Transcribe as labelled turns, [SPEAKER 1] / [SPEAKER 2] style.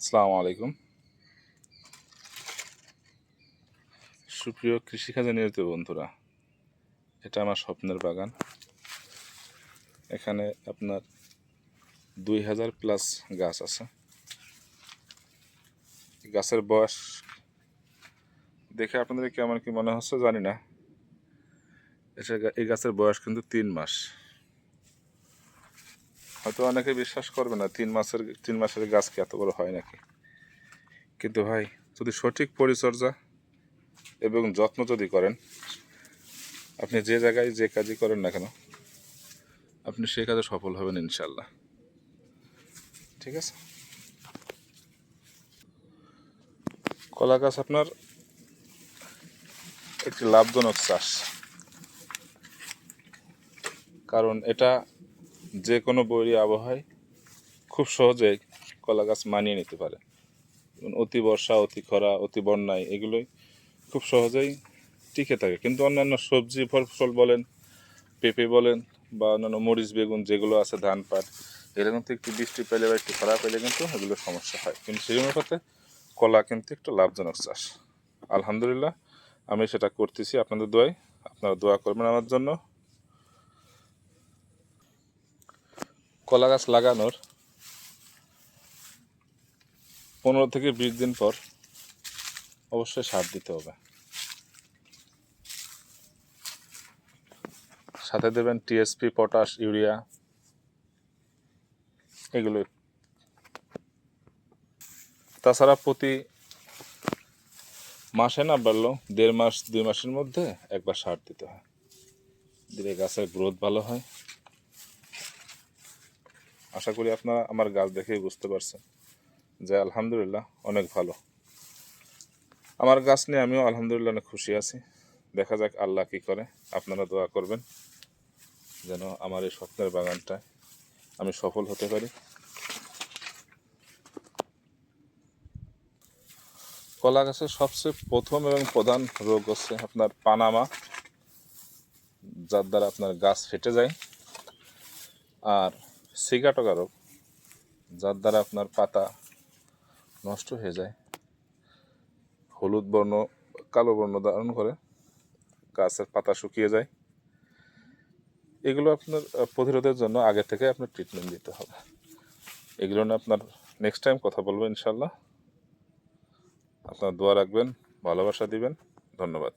[SPEAKER 1] আসসালামু আলাইকুম। সুপ্রিয় কৃষিকাজে নিয়োজিত বন্ধুরা, এটা আমার স্বপ্নের বাগান। এখানে আপনার দুই হাজার প্লাস গাছ আছে। গাছের বয়স দেখে আপনাদের কেমন কি মনে হচ্ছে জানি না। এই গাছের বয়স কিন্তু তিন মাস। হয়তো অনেকে বিশ্বাস করবে না, তিন মাসের তিন মাসের গাছ কি এত বড় হয় নাকি? কিন্তু ভাই, যদি সঠিক পরিচর্যা এবং যত্ন যদি করেন, আপনি যে জায়গায় যে কাজই করেন না কেন, আপনি সেই কাজে সফল হবেন ইনশাল্লাহ ঠিক আছে? কলা গাছ আপনার একটি লাভজনক চাষ। কারণ এটা যে কোনো বৈরী আবহাওয়ায় খুব সহজেই কলা গাছ মানিয়ে নিতে পারে। অতি বর্ষা, অতি খরা, অতি বন্যায় এগুলোই খুব সহজেই টিকে থাকে। কিন্তু অন্যান্য সবজি ফল ফসল বলেন, পেঁপে বলেন বা অন্যান্য মরিচ, বেগুন যেগুলো আছে, ধান, পাট এগুলো কিন্তু একটু বৃষ্টি পেলে বা একটু খরা পেলে কিন্তু এগুলো সমস্যা হয়। কিন্তু সেই অনুপাতে কলা কিন্তু একটু লাভজনক চাষ। আলহামদুলিল্লাহ, আমি সেটা করতেছি। আপনাদের দোয়ায় আপনারা দোয়া করবেন আমার জন্য। কলা গাছ লাগানোর পনেরো থেকে বিশ দিন পর অবশ্যই সার দিতে হবে। সাথে দেবেন টিএসপি, পটাশ, ইউরিয়া, এগুলো। তাছাড়া প্রতি মাসে না বাড়লেও দেড় মাস, দুই মাসের মধ্যে একবার সার দিতে হয়। দিলে গাছের গ্রোথ ভালো হয়। আশা করি আপনারা আমার গাছ দেখেই বুঝতে পারছেন যে আলহামদুলিল্লাহ অনেক ভালো। আমার গাছ নিয়ে আমিও আলহামদুলিল্লাহ অনেক খুশি আছি। দেখা যাক আল্লাহ কী করে। আপনারা দোয়া করবেন যেন আমার এই স্বপ্নের বাগানটায় আমি সফল হতে পারি। কলা গাছের সবচেয়ে প্রথম এবং প্রধান রোগ হচ্ছে আপনার পানামা, যার দ্বারা আপনার গাছ ফেটে যায়। আর সিগাটকা রোগ যার দ্বারা আপনার পাতা নষ্ট হয়ে যায়, হলুদ বর্ণ, কালো বর্ণ ধারণ করে গাছের পাতা শুকিয়ে যায়। এগুলো আপনার প্রতিরোধের জন্য আগে থেকে আপনার ট্রিটমেন্ট দিতে হবে। এগুলো নিয়ে আপনার নেক্সট টাইম কথা বলব ইনশাল্লাহ আপনার দোয়া রাখবেন, ভালোবাসা দিবেন। ধন্যবাদ।